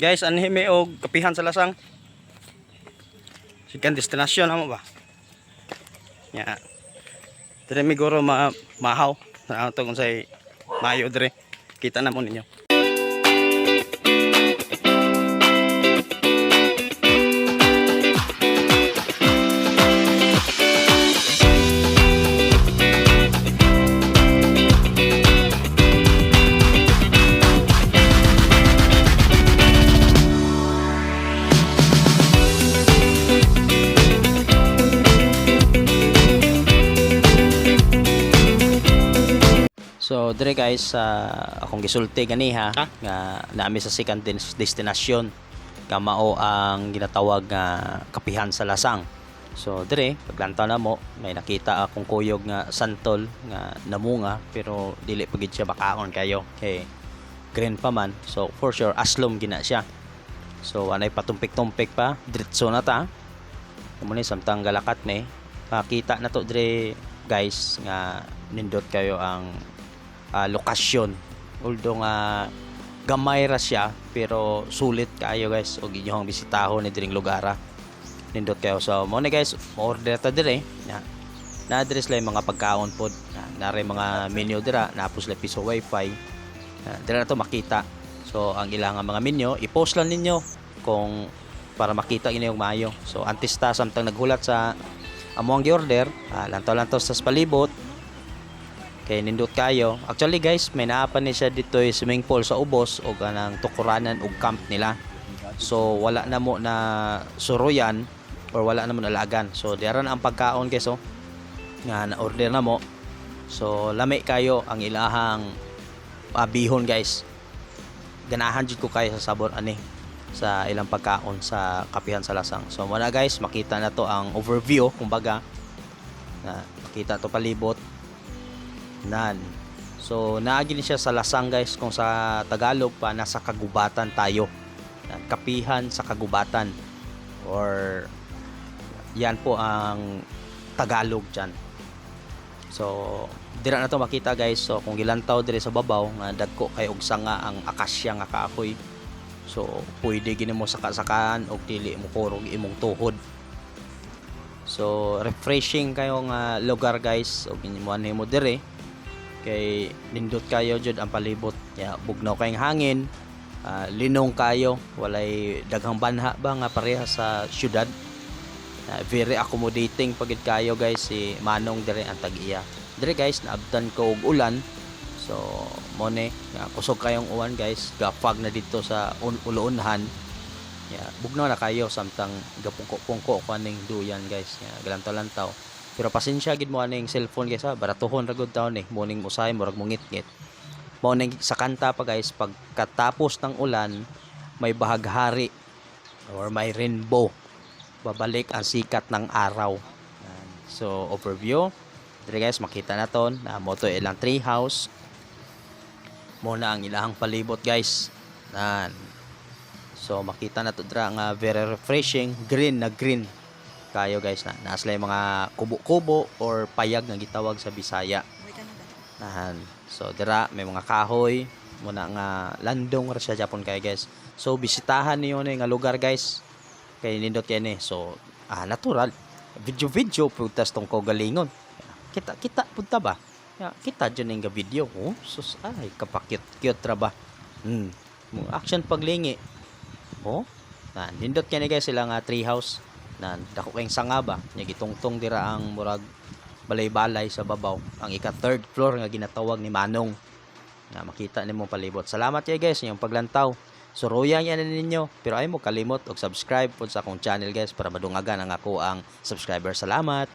Guys, anhi may og kapihan sa lasang. Sikan destinasyon amo ba? Ya. Dire mi guro ma mahaw. Sa ato kung say mayo dire. Kita na mo ninyo. So dire guys sa akong gisulti ganiha Ha? nga naami sa second des- destination nga mao ang ginatawag nga kapihan sa lasang. So dire paglantaw na mo may nakita akong kuyog nga santol nga namunga pero dili pagid siya bakaon kayo. Okay. Green pa man. So for sure aslom gina siya. So anay patumpik-tumpik pa diretso na ta. Amo ni samtang galakat ni makita na to dire guys nga nindot kayo ang ah, lokasyon. Although nga gamay ra siya pero sulit kayo guys. Og inyong bisitahon ni diring lugara. Nindot kayo. So mo ni guys order ta dire. Na na address yung mga pagkaon pod na nare mga menu dira. Napos lang piso wifi. Na dira na to makita. So ang ilang mga menu i-post lang ninyo kung para makita inyo yung maayo. So antes ta samtang naghulat sa amo ang gi-order ah, lantaw-lantaw sa palibot kay nindot kayo. Actually guys may naapan ni siya dito yung swimming pool sa ubos o ganang tukuranan ug camp nila. So wala na mo na suruyan or wala na mo nalagan so diaran ang pagkaon guys oh. Nga na order na mo. So lami kayo ang ilahang ah, bihon guys. Ganahan jud ko kayo sa sabor ani sa ilang pagkaon sa kapihan sa lasang. So muna guys makita na to ang overview kumbaga. Na makita to palibot nan. So naagi ni siya sa lasang guys kung sa Tagalog pa nasa kagubatan tayo. Yan, kapihan sa kagubatan. Or yan po ang Tagalog dyan. So dira na to makita guys. So kung gilantaw dire sa babaw nga dagko kay og sanga ang akasya nga kaakoy so pwede gini mo saka-sakaan og dili mo kurog imong tuhod. So refreshing kayo nga lugar guys. Og inyo mo dire kay nindot kayo jud ang palibot. Ya bugnaw kayong hangin. Ah, linong kayo. Walay daghang banha ba nga pareha sa syudad? Ah, very accommodating pagid kayo guys. Si Manong dire ang tag-iya. Dire guys naabtan ko og ulan. So mo ni kusog kayong uwan guys. Gapag na dito sa un uluunhan. Ya bugnaw na kayo samtang gapungko-pungko ko aning duyan guys. Ya galantaw-lantaw pero pasensya gid mo aning cellphone guys ha baratuhon ra gud taon eh. Morning usay murag mo ning sa kanta pa guys. Pagkatapos ng ulan may bahaghari or may rainbow. Babalik ang sikat ng araw. So overview. Dire guys makita na ton na mo to ilang tree house muna ang ilahang palibot guys. Nan so makita na to dra nga very refreshing green na green kayo guys na nasla yung mga kubo-kubo or payag nga gitawag sa Bisaya Nahan. So dira may mga kahoy muna nga landong ra siya Japon kay guys. So bisitahan niyo ni nga lugar guys. Kay nindot kay ni. So ah natural. Video video putas tong kogalingon. Kita kita punta ba? Kita dyan nga video. Oh, sus ay kapakit cute ra ba. Hmm. Action paglingi. Oh. Na nindot kay ni guys sila nga tree house. Na dako kayong sanga ba. Nya gitungtong dira ang murag balay-balay sa babaw. Ang ika third floor nga ginatawag ni Manong. Na makita nimo palibot. Salamat kay guys yung paglantaw. Suruyan yan ninyo. Pero ay mo kalimot og subscribe pod sa akong channel guys para madungagan ang ako ang subscriber. Salamat